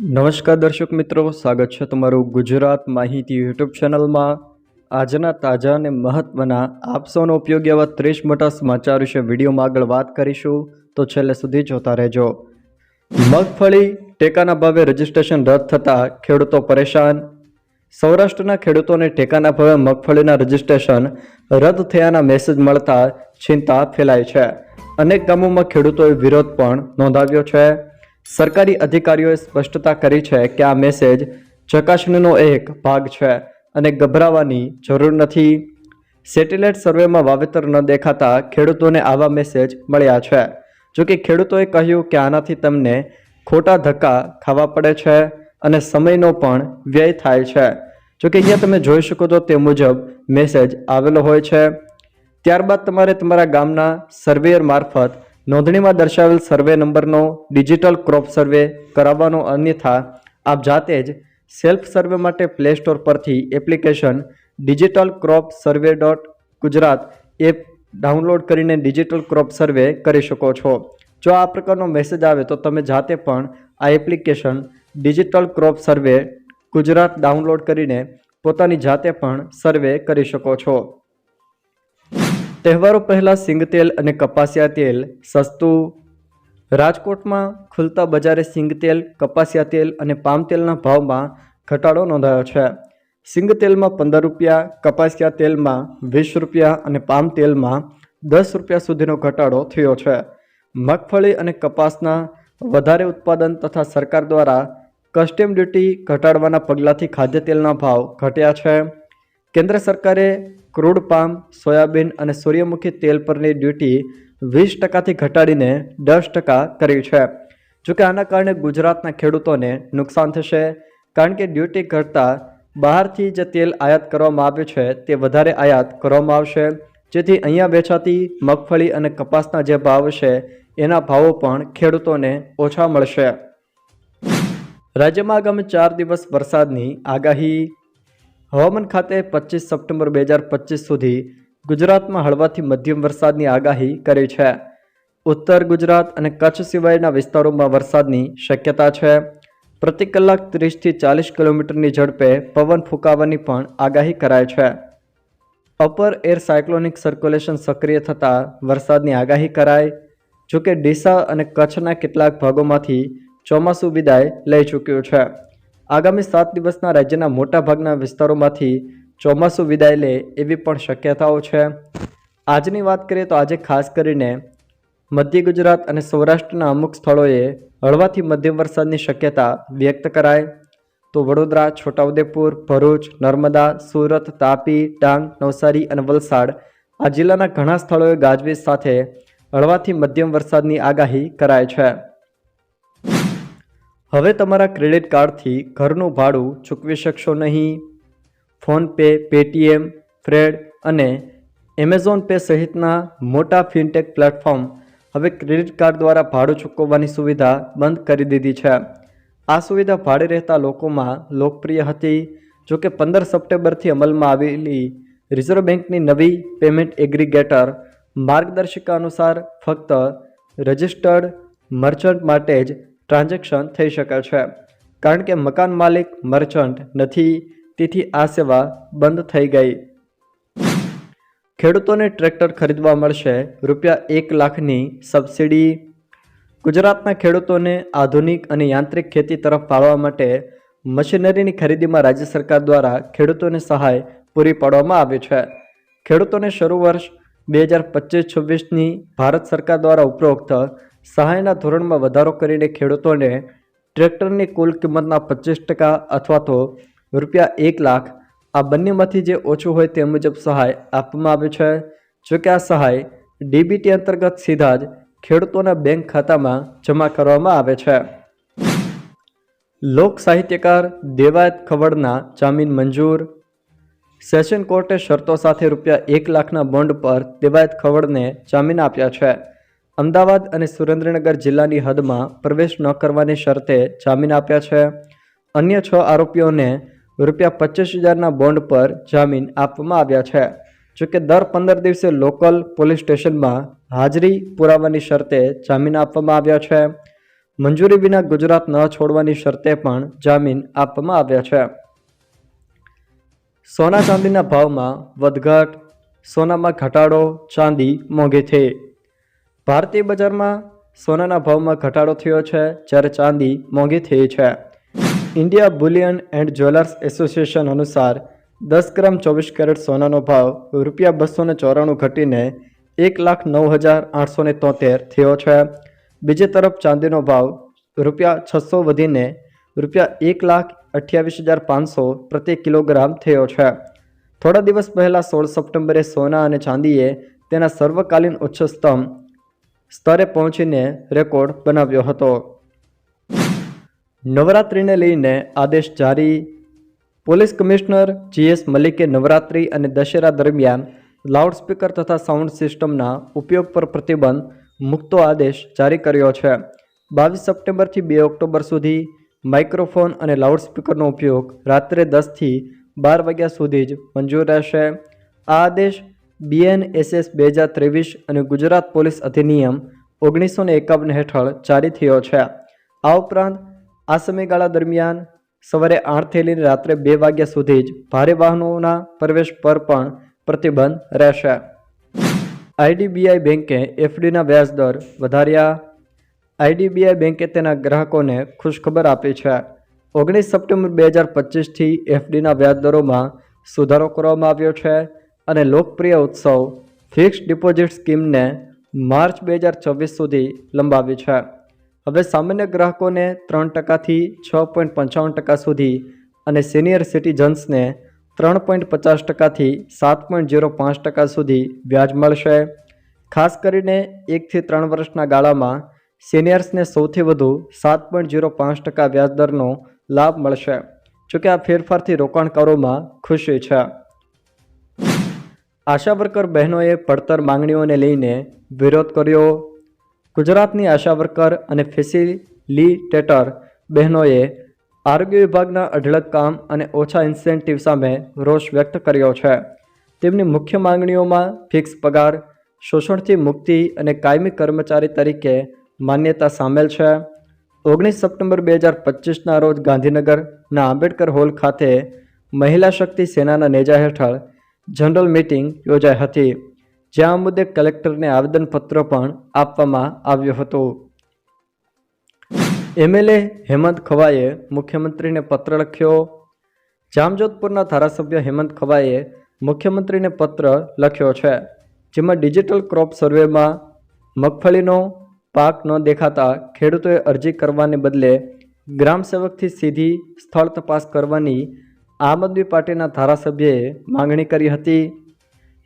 નમસ્કાર દર્શક મિત્રો, સ્વાગત છે તમારું ગુજરાત માહિતી યુટ્યુબ ચેનલમાં. આજના તાજા અને મહત્ત્વના આપ સૌનો ઉપયોગી એવા ત્રીસ મોટા સમાચાર વિશે વિડીયોમાં આગળ વાત કરીશું, તો છેલ્લે સુધી જોતા રહેજો. મગફળી ટેકાના ભાવે રજીસ્ટ્રેશન રદ થતાં ખેડૂતો પરેશાન. સૌરાષ્ટ્રના ખેડૂતોને ટેકાના ભાવે મગફળીના રજીસ્ટ્રેશન રદ થયાના મેસેજ મળતા ચિંતા ફેલાઈ છે. અનેક ગામોમાં ખેડૂતોએ વિરોધ પણ નોંધાવ્યો છે. સરકારી અધિકારીઓએ સ્પષ્ટતા કરી છે કે આ મેસેજ ચકાસણીનો એક ભાગ છે અને ગભરાવાની જરૂર નથી. સેટેલાઇટ સર્વેમાં વાવેતર ન દેખાતા ખેડૂતોને આવા મેસેજ મળ્યા છે. જોકે ખેડૂતોએ કહ્યું કે આનાથી તમને ખોટા ધક્કા ખાવા પડે છે અને સમયનો પણ વ્યય થાય છે. જોકે અહીંયા તમે જોઈ શકો છો તે મુજબ મેસેજ આવેલો હોય છે. ત્યારબાદ તમારે તમારા ગામના સર્વેયર મારફત નોંધણીમાં દર્શાવેલ સર્વે નંબરનો ડિજિટલ ક્રોપ સર્વે કરાવવાનો અન્યથા આપ જાતે જ સેલ્ફ સર્વે માટે પ્લે સ્ટોર પરથી application digital crop survey dot Gujarat app download કરીને ડિજિટલ ક્રોપ સર્વે કરી શકો છો. જો આ પ્રકારનો મેસેજ આવે તો તમે જાતે પણ આ application digital crop survey Gujarat download કરીને પોતાની જાતે પણ સર્વે કરી શકો છો. તહેવારો પહેલાં સિંગતેલ અને કપાસિયા તેલ સસ્તું. રાજકોટમાં ખુલતા બજારે સિંગતેલ કપાસિયા તેલ અને પામ તેલના ભાવમાં ઘટાડો નોંધાયો છે. સિંગતેલમાં પંદર રૂપિયા, કપાસિયા તેલમાં વીસ રૂપિયા અને પામ તેલમાં દસ રૂપિયા સુધીનો ઘટાડો થયો છે. મગફળી અને કપાસના વધારે ઉત્પાદન તથા સરકાર દ્વારા કસ્ટમ ડ્યુટી ઘટાડવાના પગલાંથી ખાદ્ય તેલના ભાવ ઘટ્યા છે. કેન્દ્ર સરકારે ક્રૂડ પામ સોયાબીન અને સૂર્યમુખી તેલ પરની ડ્યુટી વીસ ટકાથી ઘટાડીને દસ ટકા કરી છે. જોકે આના કારણે ગુજરાતના ખેડૂતોને નુકસાન થશે, કારણ કે ડ્યુટી ઘટતા બહારથી જે તેલ આયાત કરવામાં આવ્યું છે, તે વધારે આયાત કરવામાં આવશે. જેથી અહીંયા વેચાતી મગફળી અને કપાસના જે ભાવ છે, એના ભાવો પણ ખેડૂતોને ઓછા મળશે. રાજ્યમાં આગામી ચાર દિવસ વરસાદની આગાહી હવામાન ખાતે પચીસ સપ્ટેમ્બર બે હજાર પચીસ સુધી ગુજરાતમાં હળવાથી મધ્યમ વરસાદની આગાહી કરી છે. ઉત્તર ગુજરાત અને કચ્છ સિવાયના વિસ્તારોમાં વરસાદની શક્યતા છે. પ્રતિ કલાક ત્રીસથી ચાલીસ કિલોમીટરની ઝડપે પવન ફૂંકાવાની પણ આગાહી કરાય છે. અપર એર સાયક્લોનિક સર્ક્યુલેશન સક્રિય થતાં વરસાદની આગાહી કરાય જોકે ડીસા અને કચ્છના કેટલાક ભાગોમાંથી ચોમાસું વિદાય લઈ ચૂક્યું છે. આગામી સાત દિવસના રાજ્યના મોટાભાગના વિસ્તારોમાંથી ચોમાસું વિદાય લે એવી પણ શક્યતાઓ છે. આજની વાત કરીએ તો આજે ખાસ કરીને મધ્ય ગુજરાત અને સૌરાષ્ટ્રના અમુક સ્થળોએ હળવાથી મધ્યમ વરસાદની શક્યતા વ્યક્ત કરાય. તો વડોદરા, છોટાઉદેપુર, ભરૂચ, નર્મદા, સુરત, તાપી, ડાંગ, નવસારી અને વલસાડ આ જિલ્લાના ઘણા સ્થળોએ ગાજવીજ સાથે હળવાથી મધ્યમ વરસાદની આગાહી કરાય છે. હવે તમારા ક્રેડિટ કાર્ડથી ઘરનું ભાડું ચૂકવી શકશો નહીં. ફોનપે, પેટીએમ, ફ્રેડ અને એમેઝોન પે સહિતના મોટા ફિનટેક પ્લેટફોર્મ હવે ક્રેડિટ કાર્ડ દ્વારા ભાડું ચૂકવવાની સુવિધા બંધ કરી દીધી છે. આ સુવિધા ભાડે રહેતા લોકોમાં લોકપ્રિય હતી. જો કે પંદર સપ્ટેમ્બરથી અમલમાં આવેલી રિઝર્વ બેંકની નવી પેમેન્ટ એગ્રીગેટર માર્ગદર્શિકા અનુસાર ફક્ત રજિસ્ટર્ડ મર્ચન્ટ માટે જ ટ્રાન્ઝેક્શન થઈ શકે છે. કારણ કે મકાન માલિક, મર્ચન્ટ નથી, તેથી આ સેવા બંધ થઈ ગઈ. ખેડૂતોને ટ્રેક્ટર ખરીદવા મળશે રૂપિયા એક લાખની સબસિડી. ગુજરાતના ખેડૂતોને આધુનિક અને યાંત્રિક ખેતી તરફ પાડવા માટે મશીનરીની ખરીદીમાં રાજ્ય સરકાર દ્વારા ખેડૂતોને સહાય પૂરી પાડવામાં આવી છે. ખેડૂતોને શરૂ વર્ષ બે હજાર પચીસ છવ્વીસની ભારત સરકાર દ્વારા ઉપરોક્ત સહાયના ધોરણમાં વધારો કરીને ખેડૂતોને ટ્રેક્ટરની કુલ કિંમતના પચીસ ટકા અથવા તો રૂપિયા એક લાખ આ બંનેમાંથી જે ઓછું હોય તે મુજબ સહાય આપવામાં આવે છે. જોકે આ સહાય ડીબીટી અંતર્ગત સીધા જ ખેડૂતોના બેંક ખાતામાં જમા કરવામાં આવે છે. લોક સાહિત્યકાર દેવાયત ખવડના જામીન મંજૂર. સેશન કોર્ટે શરતો સાથે રૂપિયા એક લાખના બોન્ડ પર દેવાયત ખવડને જામીન આપ્યા છે. અમદાવાદ અને સુરેન્દ્રનગર જિલ્લાની હદમાં પ્રવેશ ન કરવાની શરતે જામીન આપ્યા છે. અન્ય છ આરોપીઓને રૂપિયા પચીસ હજારના બોન્ડ પર જામીન આપવામાં આવ્યા છે. જોકે દર પંદર દિવસે લોકલ પોલીસ સ્ટેશનમાં હાજરી પુરાવાની શરતે જામીન આપવામાં આવ્યા છે. મંજૂરી વિના ગુજરાત ન છોડવાની શરતે પણ જામીન આપવામાં આવ્યા છે. સોના ચાંદીના ભાવમાં વધઘટ, સોનામાં ઘટાડો, ચાંદી મોંઘી થઈ. ભારતીય બજારમાં સોનાના ભાવમાં ઘટાડો થયો છે, જ્યારે ચાંદી મોંઘી થઈ છે. India bullion and jewellers association અનુસાર દસ ગ્રામ ચોવીસ કેરેટ સોનાનો ભાવ રૂપિયા બસો ચોરાણું ઘટીને એક લાખ નવ હજાર આઠસો ને તોતેર થયો છે. બીજી તરફ ચાંદીનો ભાવ રૂપિયા છસો વધીને રૂપિયા એક લાખ અઠ્યાવીસ હજાર પાંચસો પ્રતિ કિલોગ્રામ થયો છે. થોડા દિવસ પહેલાં સોળ સપ્ટેમ્બરે સોના અને ચાંદીએ તેના સર્વકાલીન ઉચ્ચતમ સ્તરે પહોંચીને રેકોર્ડ બનાવ્યો હતો. નવરાત્રિને લઈને આદેશ જારી. પોલીસ કમિશનર જીએસ મલિકે નવરાત્રિ અને દશેરા દરમિયાન લાઉડસ્પીકર તથા સાઉન્ડ સિસ્ટમના ઉપયોગ પર પ્રતિબંધ મૂકતો આદેશ જારી કર્યો છે. બાવીસ સપ્ટેમ્બરથી બે ઓક્ટોબર સુધી માઇક્રોફોન અને લાઉડસ્પીકરનો ઉપયોગ રાત્રે દસથી બાર વાગ્યા સુધી જ મંજૂર રહેશે. આ આદેશ બીએનએસએસ બે હજાર ત્રેવીસ અને ગુજરાત પોલીસ અધિનિયમ ઓગણીસો ને એકાવન હેઠળ જારી થયો છે. આ ઉપરાંત, આ સમયગાળા દરમિયાન સવારે આઠથી લઈને રાત્રે બે વાગ્યા સુધી જ ભારે વાહનોના પ્રવેશ પર પણ પ્રતિબંધ રહેશે. આઈડીબીઆઈ બેંકે એફડીના વ્યાજ દર વધાર્યા. આઈડીબીઆઈ બેંકે તેના ગ્રાહકોને ખુશખબર આપી છે. ઓગણીસ સપ્ટેમ્બર બે હજાર પચીસથી એફડીના વ્યાજ દરોમાં સુધારો કરવામાં આવ્યો છે. અને લોકપ્રિય ઉત્સવ ફિક્સ્ડ ડિપોઝિટ સ્કીમને માર્ચ બે હજાર છવ્વીસ સુધી લંબાવી છે. હવે સામાન્ય ગ્રાહકોને ત્રણ ટકાથી છ પોઈન્ટ પંચાવન ટકા સુધી અને સિનિયર સિટીઝન્સને ત્રણ પોઈન્ટ પચાસ ટકાથી સાત પોઈન્ટ ઝીરો પાંચ ટકા સુધી વ્યાજ મળશે. ખાસ કરીને એકથી ત્રણ વર્ષના ગાળામાં સિનિયર્સને સૌથી વધુ સાત પોઈન્ટ ઝીરો પાંચ ટકા વ્યાજદરનો લાભ મળશે, જોકે આ ફેરફારથી રોકાણકારોમાં ખુશી છે. આશા વર્કર બહેનોએ પડતર માંગણીઓને લઈને વિરોધ કર્યો. ગુજરાતની આશા વર્કર અને ફેસિલિટેટર બહેનોએ આરોગ્ય વિભાગના અઢળક કામ અને ઓછા ઇન્સેન્ટિવ સામે રોષ વ્યક્ત કર્યો છે. તેમની મુખ્ય માંગણીઓમાં ફિક્સ પગાર, શોષણથી મુક્તિ અને કાયમી કર્મચારી તરીકે માન્યતા સામેલ છે. ઓગણીસ સપ્ટેમ્બર બે હજાર પચીસના રોજ ગાંધીનગરના આંબેડકર હોલ ખાતે મહિલા શક્તિ સેનાના નેજા હેઠળ જનરલ મીટિંગ યોજાઈ હતી, જ્યાં મુદ્દે કલેક્ટરને આવેદનપત્ર પણ આપવામાં આવ્યું હતું. એમએલએ હેમંત ખવાએ મુખ્યમંત્રીને પત્ર લખ્યો. જામજોધપુરના ધારાસભ્ય હેમંત ખવાએ મુખ્યમંત્રીને પત્ર લખ્યો છે, જેમાં ડિજિટલ ક્રોપ સર્વેમાં મગફળીનો પાક ન દેખાતા ખેડૂતોએ અરજી કરવાને બદલે ગ્રામસેવકથી સીધી સ્થળ તપાસ કરવાની આમ આદમી પાર્ટીના ધારાસભ્યએ માંગણી કરી હતી.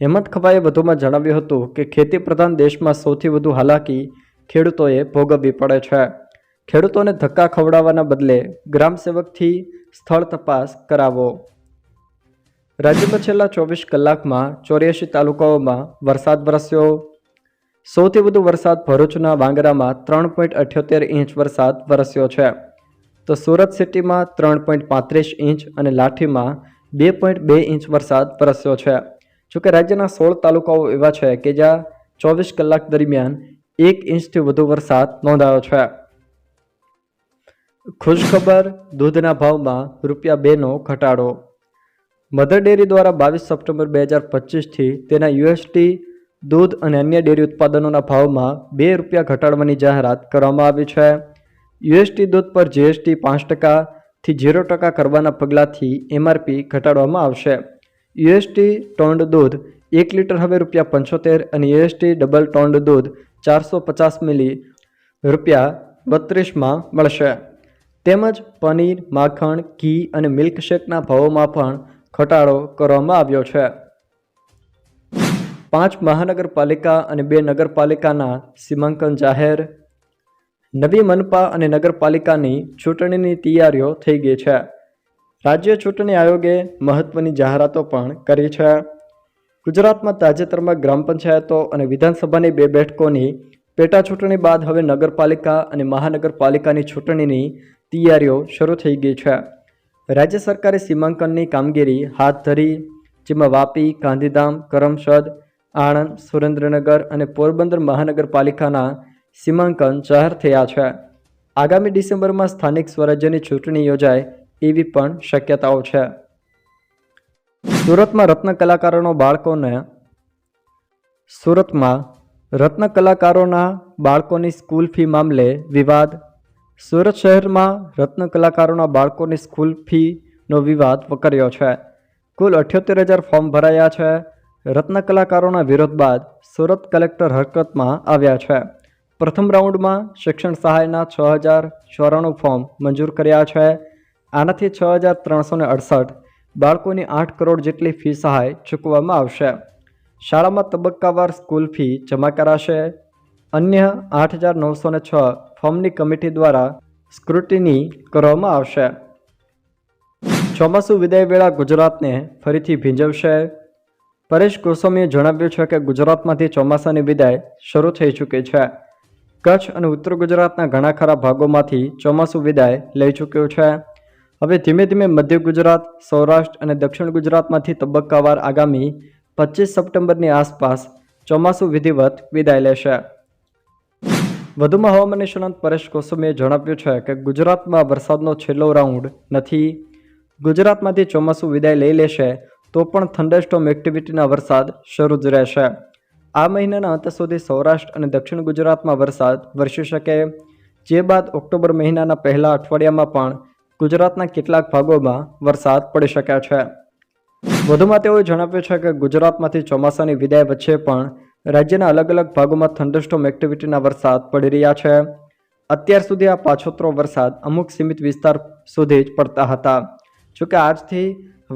હેમંત ખવાએ વધુમાં જણાવ્યું હતું કે ખેતી પ્રધાન દેશમાં સૌથી વધુ હાલાકી ખેડૂતોએ ભોગવવી પડે છે. ખેડૂતોને ધક્કા ખવડાવવાના બદલે ગ્રામસેવકથી સ્થળ તપાસ કરાવો. રાજ્યમાં છેલ્લા ચોવીસ કલાકમાં ચોર્યાસી તાલુકાઓમાં વરસાદ વરસ્યો. સૌથી વધુ વરસાદ ભરૂચના વાંગરામાં ત્રણ પોઈન્ટ અઠ્યોતેર ઇંચ વરસાદ વરસ્યો છે. તો સુરત સિટીમાં ત્રણ પોઈન્ટ પાંત્રીસ ઇંચ અને લાઠીમાં બે પોઈન્ટ બે ઇંચ વરસાદ વરસ્યો છે. જોકે રાજ્યના સોળ તાલુકાઓ એવા છે કે જ્યાં ચોવીસ કલાક દરમિયાન એક ઇંચથી વધુ વરસાદ નોંધાયો છે. ખુશખબર દૂધના ભાવમાં રૂપિયા બેનો ઘટાડો. મધર ડેરી દ્વારા બાવીસ સપ્ટેમ્બર બે હજાર પચીસથી તેના યુએસટી દૂધ અને અન્ય ડેરી ઉત્પાદનોના ભાવમાં બે રૂપિયા ઘટાડવાની જાહેરાત કરવામાં આવી છે. યુએસટી દૂધ પર જીએસટી પાંચ ટકાથી ઝીરો ટકા કરવાના પગલાંથી એમઆરપી ઘટાડવામાં આવશે. યુએસટી ટોન્ડ દૂધ એક લીટર હવે રૂપિયા પંચોતેર અને યુએસટી ડબલ ટોન્ડ દૂધ ચારસો પચાસ મિલી રૂપિયા બત્રીસમાં મળશે. તેમજ પનીર, માખણ, ઘી અને મિલ્કશેકના ભાવોમાં પણ ઘટાડો કરવામાં આવ્યો છે. પાંચ મહાનગરપાલિકા અને બે નગરપાલિકાના સીમાંકન જાહેર નવી મનપા અને નગરપાલિકાની ચૂંટણીની તૈયારીઓ થઈ ગઈ છે. રાજ્ય ચૂંટણી આયોગે મહત્વની જાહેરાતો પણ કરી છે. ગુજરાતમાં તાજેતરમાં ગ્રામ પંચાયતો અને વિધાનસભાની બે બેઠકોની પેટા ચૂંટણી બાદ હવે નગરપાલિકા અને મહાનગરપાલિકાની ચૂંટણીની તૈયારીઓ શરૂ થઈ ગઈ છે. રાજ્ય સરકારે સીમાંકનની કામગીરી હાથ ધરી, જેમાં વાપી, ગાંધીધામ, કરમસદ, આણંદ, સુરેન્દ્રનગર અને પોરબંદર મહાનગરપાલિકાના સીમાંકન જાહેર થયા છે. આગામી ડિસેમ્બરમાં સ્થાનિક સ્વરાજ્યની ચૂંટણી યોજાય એવી પણ શક્યતાઓ છે. સુરતમાં રત્ન કલાકારોનો બાળકોને સુરતમાં રત્ન કલાકારોના બાળકોની સ્કૂલ ફી મામલે વિવાદ. સુરત શહેરમાં રત્ન કલાકારોના બાળકોની સ્કૂલ ફીનો વિવાદ વકર્યો છે. કુલ અઠ્યોતેર હજાર ફોર્મ ભરાયા છે. રત્ન કલાકારોના વિરોધ બાદ સુરત કલેક્ટર હરકતમાં આવ્યા છે. પ્રથમ રાઉન્ડમાં શિક્ષણ સહાયના છ હજાર ચોરાણું ફોર્મ મંજૂર કર્યા છે. આનાથી છ હજાર ત્રણસો ને અડસઠ બાળકોની આઠ કરોડ જેટલી ફી સહાય ચૂકવવામાં આવશે. શાળામાં તબક્કાવાર સ્કૂલ ફી જમા કરાશે. અન્ય આઠ હજાર નવસો ને છ ફોર્મની કમિટી દ્વારા સ્ક્રુટિની કરવામાં આવશે. ચોમાસું વિદાય વેળા ગુજરાતને ફરીથી ભીંજવશે. પરેશ ગોસ્વામીએ જણાવ્યું છે કે ગુજરાતમાંથી ચોમાસાની વિદાય શરૂ થઈ ચૂકી છે. કચ્છ અને ઉત્તર ગુજરાતના ઘણા ખરા ભાગોમાંથી ચોમાસું વિદાય લઈ ચૂક્યું છે. હવે ધીમે ધીમે મધ્ય ગુજરાત, સૌરાષ્ટ્ર અને દક્ષિણ ગુજરાતમાંથી તબક્કાવાર આગામી પચીસ સપ્ટેમ્બરની આસપાસ ચોમાસું વિધિવત વિદાય લેશે. વધુમાં હવામાન નિષ્ણાંત પરેશ કોસુમીએ જણાવ્યું છે કે ગુજરાતમાં વરસાદનો છેલ્લો રાઉન્ડ નથી. ગુજરાતમાંથી ચોમાસું વિદાય લઈ લેશે તો પણ થંડરસ્ટોમ એક્ટિવિટીના વરસાદ શરૂ જ રહેશે. આ મહિનાના અંત સુધી સૌરાષ્ટ્ર અને દક્ષિણ ગુજરાતમાં વરસાદ વરસી શકે. જે બાદ ઓક્ટોબર મહિનાના પહેલા અઠવાડિયામાં પણ ગુજરાતના કેટલાક ભાગોમાં વરસાદ પડી શકે છે. વધુમાં તેઓએ જણાવ્યું છે કે ગુજરાતમાંથી ચોમાસાની વિદાય વચ્ચે પણ રાજ્યના અલગ અલગ ભાગોમાં થંડરસ્ટોમ એક્ટિવિટીના વરસાદ પડી રહ્યા છે. અત્યાર સુધી આ પાછોતરો વરસાદ અમુક સીમિત વિસ્તાર સુધી જ પડતા હતા. જોકે આજથી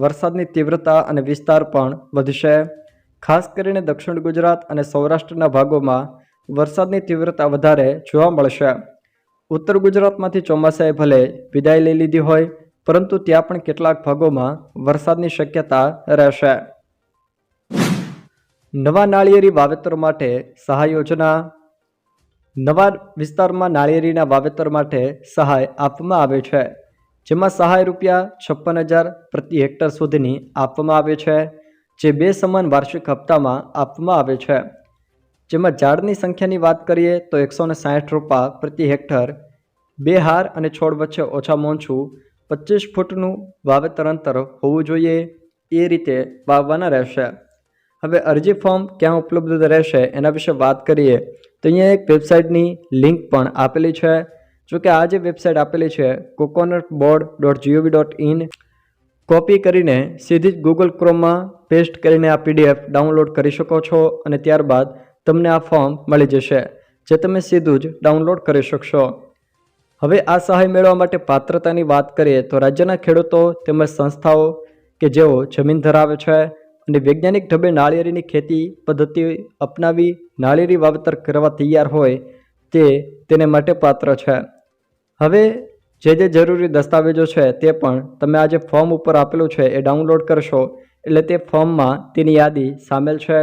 વરસાદની તીવ્રતા અને વિસ્તાર પણ વધશે. ખાસ કરીને દક્ષિણ ગુજરાત અને સૌરાષ્ટ્રના ભાગોમાં વરસાદની તીવ્રતા વધારે જોવા મળશે. ઉત્તર ગુજરાતમાંથી ચોમાસાએ ભલે વિદાય લઈ લીધી હોય, પરંતુ ત્યાં પણ કેટલાક ભાગોમાં વરસાદની શક્યતા રહેશે. નવા નાળિયેરી વાવેતર માટે સહાય યોજના. નવા વિસ્તારમાં નાળિયેરીના વાવેતર માટે સહાય આપવામાં આવે છે, જેમાં સહાય રૂપિયા છપ્પન હજાર પ્રતિ હેક્ટર સુધીની આપવામાં આવે છે. જે બે સમાન વાર્ષિક હપ્તામાં આપવામાં આવે છે. જેમાં ઝાડની સંખ્યાની વાત કરીએ તો એકસો ને સાઠ રૂપા પ્રતિ હેક્ટર, બે હાર અને છોડ વચ્ચે ઓછામાં ઓછું પચીસ ફૂટનું વાવેતર અંતર હોવું જોઈએ. એ રીતે વાવવાના રહેશે. હવે અરજી ફોર્મ ક્યાં ઉપલબ્ધ રહેશે એના વિશે વાત કરીએ તો અહીંયા એક વેબસાઇટની લિંક પણ આપેલી છે. જો કે આ જે વેબસાઇટ આપેલી છે coconut board dot GOV dot in copy કરીને સીધી જ ગૂગલ ક્રોમમાં પેસ્ટ કરીને આ પીડીએફ ડાઉનલોડ કરી શકો છો અને ત્યારબાદ તમને આ ફોર્મ મળી જશે, જે તમે સીધું જ ડાઉનલોડ કરી શકશો. હવે આ સહાય મેળવવા માટે પાત્રતાની વાત કરીએ તો રાજ્યના ખેડૂતો તેમજ સંસ્થાઓ કે જેઓ જમીન ધરાવે છે અને વૈજ્ઞાનિક ઢબે નાળિયેરીની ખેતી પદ્ધતિ અપનાવી નાળિયેરી વાવેતર કરવા તૈયાર હોય તે તેને માટે પાત્ર છે. હવે જે જે જરૂરી દસ્તાવેજો છે તે પણ તમે આ જે ફોર્મ ઉપર આપેલું છે એ ડાઉનલોડ કરશો, એટલે તે ફોર્મમાં તેની યાદી સામેલ છે.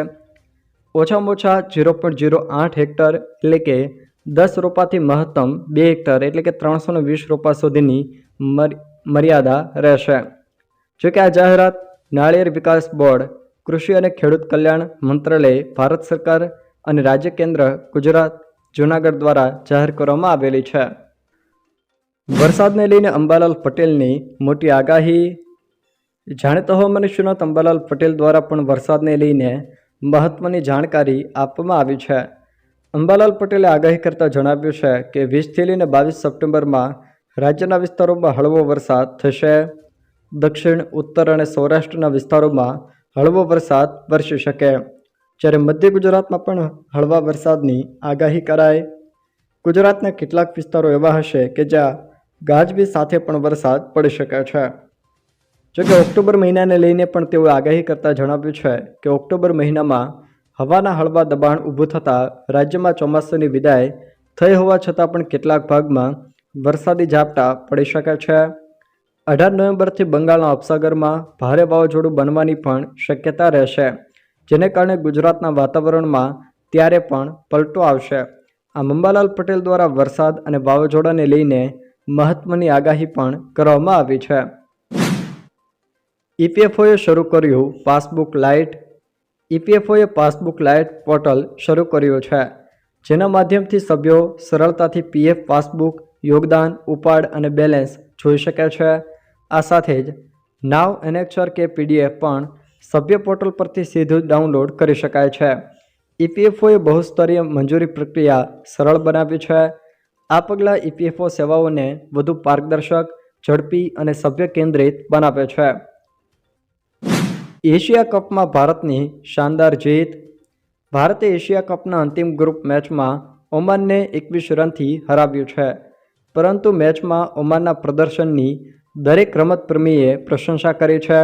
ઓછામાં ઓછા ઝીરો પોઈન્ટ ઝીરો આઠ હેક્ટર એટલે કે દસ રોપાથી મહત્તમ બે હેક્ટર એટલે કે ત્રણસોને વીસ રોપા સુધીની મર્યાદા રહેશે. જોકે આ જાહેરાત નાળિયેર વિકાસ બોર્ડ, કૃષિ અને ખેડૂત કલ્યાણ મંત્રાલય, ભારત સરકાર અને રાજ્ય કેન્દ્ર ગુજરાત, જૂનાગઢ દ્વારા જાહેર કરવામાં આવેલી છે. વરસાદને લઈને અંબાલાલ પટેલની મોટી આગાહી. જાણીતા હવામાન નિષ્ણાત અંબાલાલ પટેલ દ્વારા પણ વરસાદને લઈને મહત્ત્વની જાણકારી આપવામાં આવી છે. અંબાલાલ પટેલે આગાહી કરતાં જણાવ્યું છે કે વીસથી લઈને બાવીસ સપ્ટેમ્બરમાં રાજ્યના વિસ્તારોમાં હળવો વરસાદ થશે. દક્ષિણ, ઉત્તર અને સૌરાષ્ટ્રના વિસ્તારોમાં હળવો વરસાદ વરસી શકે. જ્યારે મધ્ય ગુજરાતમાં પણ હળવા વરસાદની આગાહી કરાય ગુજરાતના કેટલાક વિસ્તારો એવા હશે કે જ્યાં ગાજવીજ સાથે પણ વરસાદ પડી શકે છે. જોકે ઓક્ટોબર મહિનાને લઈને પણ તેઓએ આગાહી કરતા જણાવ્યું છે કે ઓક્ટોબર મહિનામાં હવાના હળવા દબાણ ઊભું થતાં રાજ્યમાં ચોમાસાની વિદાય થઈ હોવા છતાં પણ કેટલાક ભાગમાં વરસાદી ઝાપટા પડી શકે છે. અઢાર નવેમ્બરથી બંગાળના ઉપસાગરમાં ભારે વાવાઝોડું બનવાની પણ શક્યતા રહેશે, જેને કારણે ગુજરાતના વાતાવરણમાં ત્યારે પણ પલટો આવશે. આ અંબાલાલ પટેલ દ્વારા વરસાદ અને વાવાઝોડાને લઈને મહત્વની આગાહી પણ કરવામાં આવી છે. ઈપીએફઓએ શરૂ કર્યું પાસબુક લાઇટ. ઈપીએફઓએ પાસબુક લાઇટ પોર્ટલ શરૂ કર્યું છે, જેના માધ્યમથી સભ્યો સરળતાથી પીએફ પાસબુક, યોગદાન, ઉપાડ અને બેલેન્સ જોઈ શકે છે. આ સાથે જ નાવ એનેક્ચર કે પીડીએફ પણ સભ્ય પોર્ટલ પરથી સીધું ડાઉનલોડ કરી શકાય છે. ઈપીએફઓએ બહુસ્તરીય મંજૂરી પ્રક્રિયા સરળ બનાવી છે આ પગલાં ઈપીએફઓ સેવાઓને વધુ પારદર્શક, ઝડપી અને સભ્ય કેન્દ્રિત બનાવે છે. એશિયા કપમાં ભારતની શાનદાર જીત. ભારતે એશિયા કપના અંતિમ ગ્રુપ મેચમાં ઓમાનને એકવીસ રનથી હરાવ્યું છે. પરંતુ મેચમાં ઓમાનના પ્રદર્શનની દરેક રમતપ્રેમીએ પ્રશંસા કરી છે.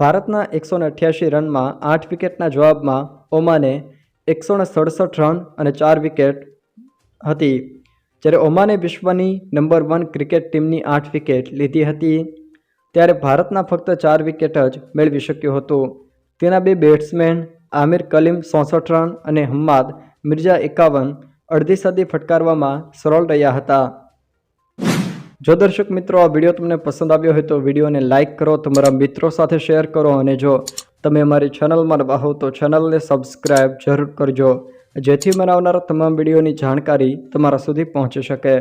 ભારતના એકસો અઠ્યાસી રનમાં આઠ વિકેટના જવાબમાં ઓમાને એકસો ને સડસઠ રન અને ચાર વિકેટ હતી. જ્યારે ઓમાને વિશ્વની નંબર વન ક્રિકેટ ટીમની આઠ વિકેટ લીધી હતી, ત્યારે ભારતના ફક્ત ચાર વિકેટ જ મેળવી શક્યું હતું. તેના બે બેટ્સમેન આમિર કલીમ ચોસઠ રન અને હમ્માદ મિર્ઝા એકાવન અડધી સદી ફટકારવામાં સરળ રહ્યા હતા. જો દર્શક મિત્રો, આ વીડિયો તમને પસંદ આવ્યો હોય તો વિડીયોને લાઇક કરો, તમારા મિત્રો સાથે શેર કરો અને જો તમે અમારી ચેનલમાં નવા તો ચેનલને સબસ્ક્રાઈબ જરૂર કરજો. જેથી મને આવનારા તમામ વિડીયોની જાણકારી તમારા સુધી પહોંચી શકે.